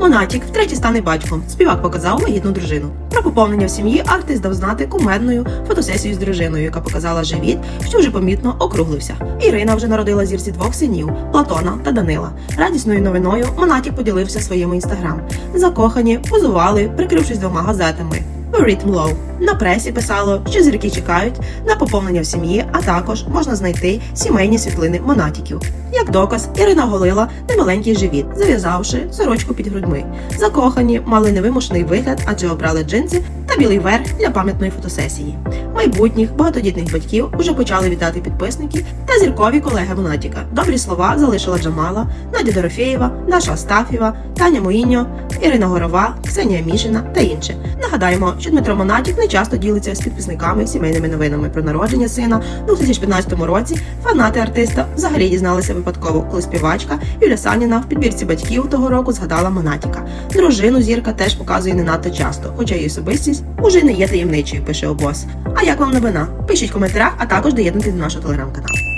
Монатік втретє стане батьком. Співак показав вагітну дружину. Про поповнення в сім'ї артист дав знати кумедною фотосесію з дружиною, яка показала живіт, що вже помітно округлився. Ірина вже народила зірці двох синів Платона та Данила. Радісною новиною Монатік поділився своїм інстаграм. Закохані позували, прикрившись двома газетами. «The Rhythm Low». На пресі писало, що зірки чекають на поповнення в сім'ї, а також можна знайти сімейні світлини монатіків. Як доказ, Ірина голила немаленький живіт, зав'язавши сорочку під грудьми. Закохані мали невимушений вигляд, адже обрали джинси та білий верх для пам'ятної фотосесії. Майбутніх багатодітних батьків уже почали вітати підписники та зіркові колеги Монатіка. Добрі слова залишила Джамала, Надя Дорофєєва, Даша Астафєва, Таня Моїньо, Ірина Горова, Ксенія Мішина та інші. Нагадаємо, що Дмитро Монатік не часто ділиться з підписниками сімейними новинами про народження сина. У 2015 році фанати артиста взагалі дізналися випадково, коли співачка Юля Саніна в підбірці батьків того року згадала Монатіка. Дружину зірка теж показує не надто часто, хоча її особистість уже не є таємничою, пише обоз. А як вам новина? Пишіть в коментарях, а також доєднуйтесь до нашого телеграм-каналу.